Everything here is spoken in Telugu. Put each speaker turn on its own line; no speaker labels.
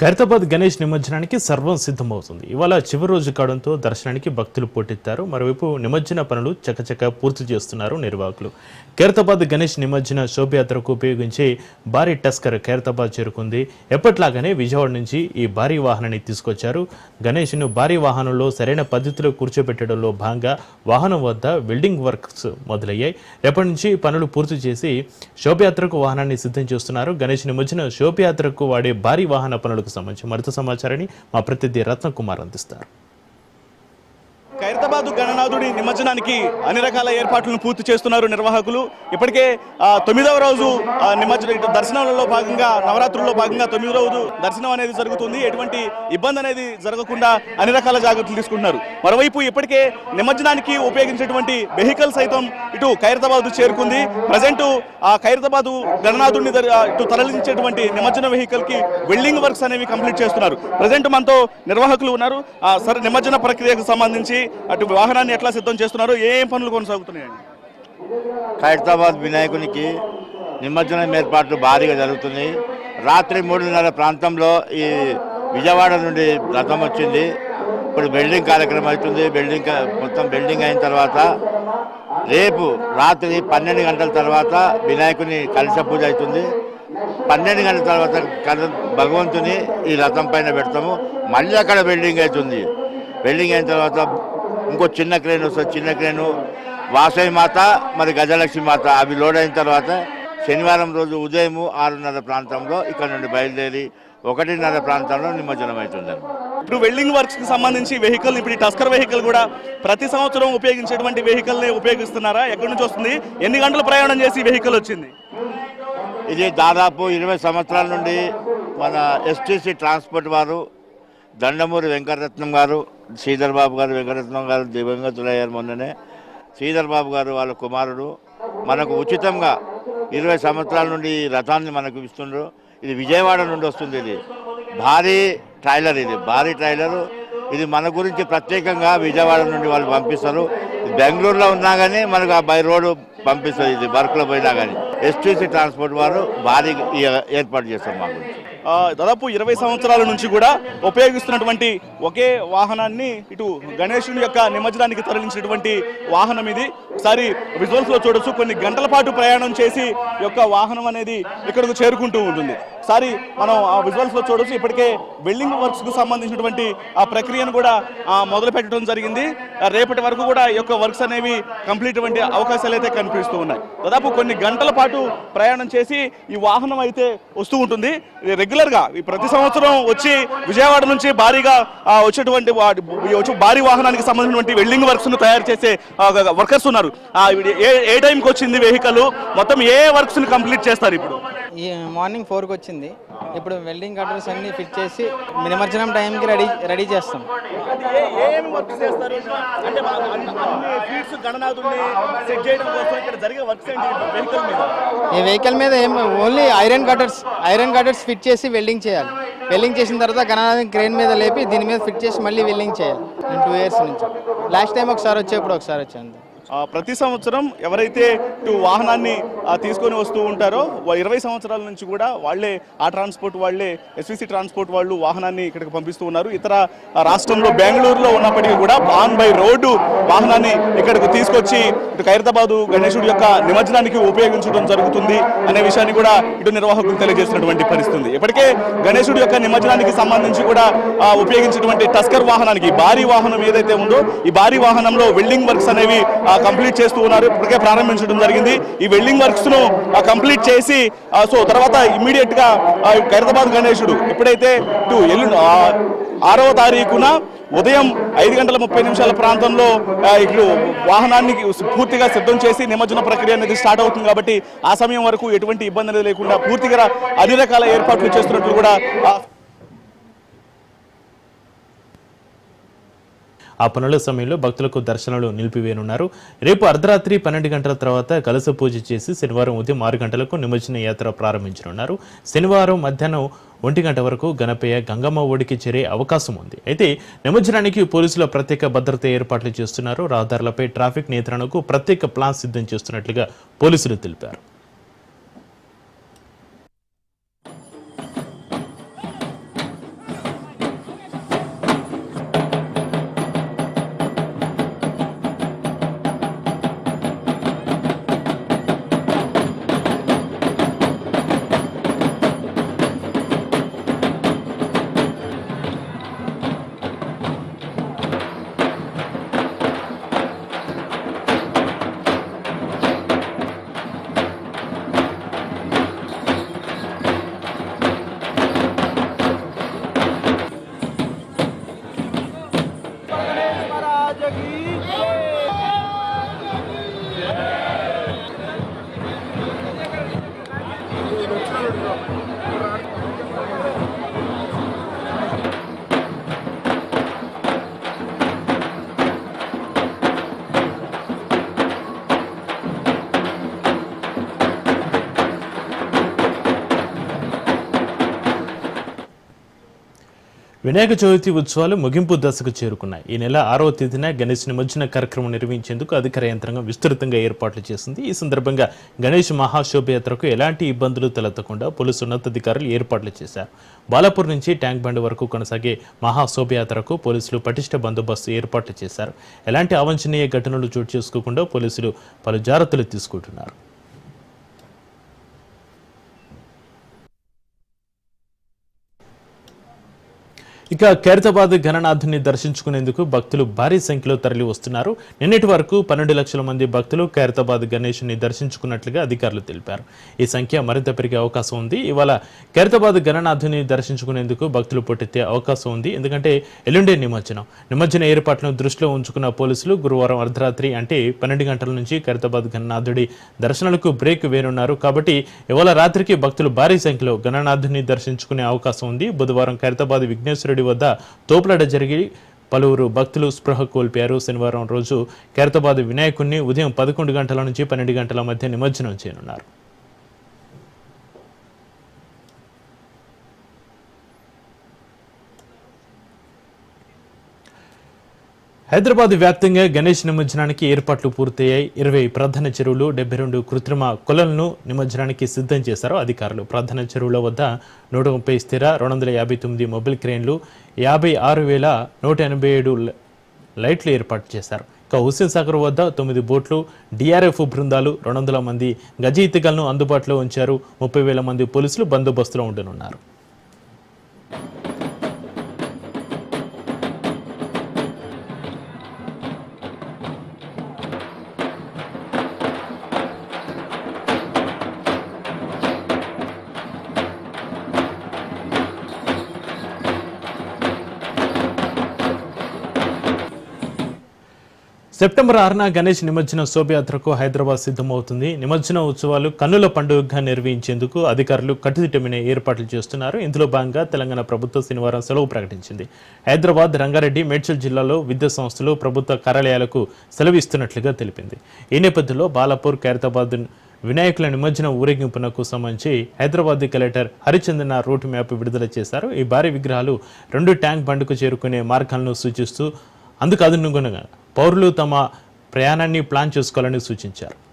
ఖైరతాబాద్ గణేష్ నిమజ్జనానికి సర్వం సిద్ధమవుతుంది. ఇవాళ చివరి రోజు కావడంతో దర్శనానికి భక్తులు పోటెత్తారు. మరోవైపు నిమజ్జన పనులు చకచక పూర్తి చేస్తున్నారు నిర్వాహకులు. ఖైరతాబాద్ గణేష్ నిమజ్జన శోభయాత్రకు ఉపయోగించే భారీ టస్కర్ ఖైరతాబాద్ చేరుకుంది. ఎప్పట్లాగానే విజయవాడ నుంచి ఈ భారీ వాహనాన్ని తీసుకొచ్చారు. గణేష్ను భారీ వాహనంలో సరైన పద్ధతిలో కూర్చోబెట్టడంలో భాగంగా వాహనం వద్ద వెల్డింగ్ వర్క్స్ మొదలయ్యాయి. రేపటి నుంచి పనులు పూర్తి చేసి శోభయాత్రకు వాహనాన్ని సిద్ధం చేస్తున్నారు. గణేష్ నిమజ్జన శోభయాత్రకు వాడే భారీ వాహన పనులకు సంబంధించి మరింత సమాచారాన్ని మా ప్రతినిధి రత్నకుమార్ అందిస్తారు.
ఖైరతాబాద్ గణనాథుడి నిమజ్జనానికి అన్ని రకాల ఏర్పాట్లను పూర్తి చేస్తున్నారు నిర్వాహకులు. ఇప్పటికే ఆ, తొమ్మిదవ రోజు ఆ, నిమజ్జన ఇటు దర్శనాలలో భాగంగా నవరాత్రుల్లో భాగంగా తొమ్మిది రోజు దర్శనం అనేది జరుగుతుంది. ఎటువంటి ఇబ్బంది అనేది జరగకుండా అన్ని రకాల జాగ్రత్తలు తీసుకుంటున్నారు. మరోవైపు ఇప్పటికే నిమజ్జనానికి ఉపయోగించేటువంటి వెహికల్ సైతం ఇటు ఖైరతాబాద్ చేరుకుంది. ప్రజెంట్ ఆ ఖైరతాబాద్ గణనాథుడిని ఇటు తరలించేటువంటి నిమజ్జన వెహికల్కి వెల్డింగ్ వర్క్స్ అనేవి కంప్లీట్ చేస్తున్నారు. ప్రజెంట్ మనతో నిర్వాహకులు ఉన్నారు. ఆ, సరే నిమజ్జన ప్రక్రియకు సంబంధించి అటు వాహనాన్ని ఎట్లా సిద్ధం చేస్తున్నారు? ఏ ఏం పనులు కొనసాగుతున్నాయండి?
ఖైరతాబాద్ వినాయకునికి నిమజ్జనం ఏర్పాట్లు భారీగా జరుగుతున్నాయి. రాత్రి మూడున్నర ప్రాంతంలో ఈ విజయవాడ నుండి రథం వచ్చింది. ఇప్పుడు బిల్డింగ్ కార్యక్రమం అవుతుంది. బిల్డింగ్ మొత్తం బిల్డింగ్ అయిన తర్వాత రేపు రాత్రి పన్నెండు గంటల తర్వాత వినాయకుని కలశ పూజ అవుతుంది. పన్నెండు గంటల తర్వాత కల- భగవంతుని ఈ రథం పైన పెడతాము. మళ్ళీ అక్కడ బిల్డింగ్ అవుతుంది. బిల్డింగ్ అయిన తర్వాత ఇంకో చిన్న క్రేన్ వస్తుంది చిన్న క్రేను. వాసవి మాత మరి గజలక్ష్మి మాత. అవి లోడ్ అయిన తర్వాత శనివారం రోజు ఉదయం ఆరున్నర ప్రాంతంలో ఇక్కడ నుండి బయలుదేరి ఒకటిన్నర ప్రాంతంలో నిమజ్జనం అవుతుంది.
ఇప్పుడు వెల్డింగ్ వర్క్స్కి సంబంధించి వెహికల్ ఇప్పుడు ఈ టస్కర్ వెహికల్ కూడా ప్రతి సంవత్సరం ఉపయోగించేటువంటి వెహికల్ని ఉపయోగిస్తున్నారా? ఎక్కడి నుంచి వస్తుంది? ఎన్ని గంటలు ప్రయాణం చేసి వెహికల్ వచ్చింది?
ఇది దాదాపు ఇరవై సంవత్సరాల నుండి మన ఎస్టీసీ ట్రాన్స్పోర్ట్ వారు దండమూరి వెంకటరత్నం గారు శ్రీధర్ బాబు గారు వెంకటరత్నం గారు దివంగతులయ్యారు మొన్ననే. శ్రీధర్ బాబు గారు వాళ్ళ కుమారుడు. మనకు ఉచితంగా ఇరవై సంవత్సరాల నుండి ఈ రథాన్ని మనకు ఇస్తుండ్రు. ఇది విజయవాడ నుండి వస్తుంది ఇది. భారీ ట్రైలర్ ఇది భారీ ట్రైలరు. ఇది మన గురించి ప్రత్యేకంగా విజయవాడ నుండి వాళ్ళు పంపిస్తారు. బెంగళూరులో ఉన్నా కానీ మనకు ఆ బై రోడ్డు పంపిస్తారు ఇది వర్క్లో పోయినా కానీ ఎస్టీసీ ట్రాన్స్పోర్ట్ వారు భారీ ఏర్పాటు చేస్తారు మా గురించి.
దాదాపు ఇరవై సంవత్సరాల నుంచి కూడా ఉపయోగిస్తున్నటువంటి ఒకే వాహనాన్ని ఇటు గణేశుని యొక్క నిమజ్జనానికి తరలించినటువంటి వాహనం ఇది. ఒకసారి విజువల్స్లో చూడొచ్చు. కొన్ని గంటల పాటు ప్రయాణం చేసి యొక్క వాహనం అనేది ఇక్కడకు చేరుకుంటూ ఉంటుంది. ఒకసారి మనం ఆ విజువల్స్లో చూడొచ్చు. ఇప్పటికే వెల్డింగ్ వర్క్స్కు సంబంధించినటువంటి ఆ ప్రక్రియను కూడా మొదలు పెట్టడం జరిగింది. రేపటి వరకు కూడా ఈ యొక్క వర్క్స్ అనేవి కంప్లీట్ వంటి అవకాశాలు అయితే కనిపిస్తూ ఉన్నాయి. దాదాపు కొన్ని గంటల పాటు ప్రయాణం చేసి ఈ వాహనం అయితే వస్తూ ఉంటుంది. రెగ్యులర్గా ఈ ప్రతి సంవత్సరం వచ్చి విజయవాడ నుంచి భారీగా వచ్చేటువంటి భారీ వాహనానికి సంబంధించినటువంటి వెల్డింగ్ వర్క్స్ను తయారు చేసే వర్కర్స్ ఉన్నారు. ఏ ఏ టైంకి వచ్చింది వెహికల్ మొత్తం ఏ వర్క్స్ని కంప్లీట్ చేస్తారు ఇప్పుడు?
ఈ మార్నింగ్ ఫోర్కి వచ్చింది ఇప్పుడు వెల్డింగ్ కట్టర్స్ అన్ని ఫిట్ చేసి నిమజ్జనం టైంకి రెడీ రెడీ చేస్తాం. ఈ వెహికల్ మీద ఏం only iron cutters iron cutters fit చేసి వెల్డింగ్ చేయాలి. వెల్డింగ్ చేసిన తర్వాత గణనాథం క్రేన్ మీద లేపి దీని మీద ఫిట్ చేసి మళ్ళీ వెల్డింగ్ చేయాలి. నేను టూ ఇయర్స్ నుంచి. లాస్ట్ టైం ఒకసారి వచ్చేప్పుడు ఒకసారి వచ్చాను
ప్రతి సంవత్సరం ఎవరైతే ఇటు వాహనాన్ని తీసుకొని వస్తూ ఉంటారో ఇరవై సంవత్సరాల నుంచి కూడా వాళ్ళే ఆ ట్రాన్స్పోర్ట్ వాళ్ళే ఎస్విసి ట్రాన్స్పోర్ట్ వాళ్ళు వాహనాన్ని ఇక్కడికి పంపిస్తూ ఉన్నారు. ఇతర రాష్ట్రంలో బెంగళూరులో ఉన్నప్పటికీ కూడా ఆన్ బై రోడ్డు వాహనాన్ని ఇక్కడికి తీసుకొచ్చి ఇటు ఖైరతాబాదు గణేశుడి యొక్క నిమజ్జనానికి ఉపయోగించడం జరుగుతుంది అనే విషయాన్ని కూడా ఇటు నిర్వాహకులు తెలియజేసినటువంటి పరిస్థితి ఇప్పటికే గణేశుడి యొక్క నిమజ్జనానికి సంబంధించి కూడా ఉపయోగించినటువంటి టస్కర్ వాహనానికి భారీ వాహనం ఏదైతే ఉందో ఈ భారీ వాహనంలో వెల్డింగ్ వర్క్స్ అనేవి కంప్లీట్ చేస్తూ ఉన్నారు. ఇప్పటికే ప్రారంభించడం జరిగింది. ఈ వెల్డింగ్ వర్క్స్ను ఆ, కంప్లీట్ చేసి సో తర్వాత ఇమ్మీడియట్గా ఖైరతాబాద్ గణేశుడు ఎప్పుడైతే ఇటు ఎల్లు ఆరవ తారీఖున ఉదయం ఐదు గంటల ముప్పై నిమిషాల ప్రాంతంలో ఇప్పుడు ఇక్కడ వాహనాన్ని పూర్తిగా సిద్ధం చేసి నిమజ్జన ప్రక్రియ అనేది స్టార్ట్ అవుతుంది కాబట్టి ఆ సమయం వరకు ఎటువంటి ఇబ్బంది లేకుండా పూర్తిగా అన్ని రకాల ఏర్పాట్లు చేస్తున్నట్లు కూడా ఆ,
పనుల సమయంలో భక్తులకు దర్శనాలు నిలిపివేయనున్నారు. రేపు అర్ధరాత్రి పన్నెండు గంటల తర్వాత కలస పూజ చేసి శనివారం ఉదయం ఆరు గంటలకు నిమజ్జన యాత్ర ప్రారంభించనున్నారు. శనివారం మధ్యాహ్నం ఒంటి గంట వరకు గణపయ్య గంగమ్మ ఒడికి చేరే అవకాశం ఉంది. అయితే నిమజ్జనానికి పోలీసుల ప్రత్యేక భద్రత ఏర్పాట్లు చేస్తున్నారు. రహదారులపై ట్రాఫిక్ నియంత్రణకు ప్రత్యేక ప్లాన్ సిద్ధం చేస్తున్నట్లుగా పోలీసులు తెలిపారు. Maggie. వినాయక చవితి ఉత్సవాలు ముగింపు దశకు చేరుకున్నాయి. ఈ నెల ఆరవ తేదీన గణేష్ నిమజ్జన కార్యక్రమం నిర్వహించేందుకు అధికార యంత్రాంగం విస్తృతంగా ఏర్పాట్లు చేసింది. ఈ సందర్భంగా గణేష్ మహాశోభయాత్రకు ఎలాంటి ఇబ్బందులు తలెత్తకుండా పోలీసు ఉన్నతాధికారులు ఏర్పాట్లు చేశారు. బాలాపూర్ నుంచి ట్యాంక్ బండ్ వరకు కొనసాగే మహాశోభయాత్రకు పోలీసులు పటిష్ట బందోబస్తు ఏర్పాట్లు చేశారు. ఎలాంటి అవంచనీయ ఘటనలు చోటు చేసుకోకుండా పోలీసులు పలు జాగ్రత్తలు తీసుకుంటున్నారు. ఇక ఖైరతాబాద్ ఘననాథుని దర్శించుకునేందుకు భక్తులు భారీ సంఖ్యలో తరలి వస్తున్నారు. నిన్నటి వరకు పన్నెండు లక్షల మంది భక్తులు ఖైరతాబాద్ గణేష్ని దర్శించుకున్నట్లుగా అధికారులు తెలిపారు. ఈ సంఖ్య మరింత పెరిగే అవకాశం ఉంది. ఇవాళ ఖైరతాబాద్ గణనాథుని దర్శించుకునేందుకు భక్తులు పొట్టెత్తే అవకాశం ఉంది. ఎందుకంటే ఎల్లుండే నిమజ్జనం. నిమజ్జన ఏర్పాట్లను దృష్టిలో ఉంచుకున్న పోలీసులు గురువారం అర్ధరాత్రి అంటే పన్నెండు గంటల నుంచి ఖైరతాబాద్ గణనాథుడి దర్శనాలకు బ్రేక్ వేనున్నారు కాబట్టి ఇవాళ రాత్రికి భక్తులు భారీ సంఖ్యలో గణనాథుని దర్శించుకునే అవకాశం ఉంది. బుధవారం ఖైరతాబాద్ విఘ్నేశ్వరుడి వద్ద తోపులాట జరిగి పలువురు భక్తులు స్పృహ కోల్పోయారు. శనివారం రోజు ఖైరతాబాద్ వినాయకుడిని ఉదయం పదకొండు గంటల నుంచి పన్నెండు గంటల మధ్య నిమజ్జనం చేయనున్నారు. హైదరాబాద్ వ్యాప్తంగా గణేష్ నిమజ్జనానికి ఏర్పాట్లు పూర్తయ్యాయి. ఇరవై ప్రధాన చెరువులు డెబ్బై రెండు కృత్రిమ కొలలను నిమజ్జనానికి సిద్ధం చేశారు అధికారులు. ప్రధాన చెరువుల వద్ద నూట ముప్పై స్థిర రెండు వందల యాభై తొమ్మిది మొబైల్ క్రేన్లు యాభై ఆరు వేల నూట ఎనభై ఏడు లైట్లు ఏర్పాటు చేశారు. ఇక హుస్సేన్ సాగర్ వద్ద తొమ్మిది బోట్లు డిఆర్ఎఫ్ బృందాలు రెండు వందల మంది గజ అందుబాటులో ఉంచారు. ముప్పై వేల మంది పోలీసులు బందోబస్తులో ఉండనున్నారు. సెప్టెంబర్ ఆరున గణేష్ నిమజ్జన శోభయాత్రకు హైదరాబాద్ సిద్ధమవుతుంది. నిమజ్జన ఉత్సవాలు కన్నుల పండుగగా నిర్వహించేందుకు అధికారులు కట్టుదిట్టమైన ఏర్పాట్లు చేస్తున్నారు. ఇందులో భాగంగా తెలంగాణ ప్రభుత్వం శనివారం సెలవు ప్రకటించింది. హైదరాబాద్ రంగారెడ్డి మేడ్చల్ జిల్లాలో విద్యా సంస్థలు ప్రభుత్వ కార్యాలయాలకు సెలవు ఇస్తున్నట్లుగా తెలిపింది. ఈ నేపథ్యంలో బాలాపూర్ ఖైరతాబాద్ వినాయకుల నిమజ్జన ఊరేగింపునకు సంబంధించి Hyderabad collector Harichandana route map విడుదల చేశారు. ఈ భారీ విగ్రహాలు రెండు ట్యాంక్ బండ్కు చేరుకునే మార్గాలను సూచిస్తూ అందుకు అనుగుణంగా పౌరులు తమ ప్రయాణాన్ని ప్లాన్ చేసుకోవాలని సూచించారు.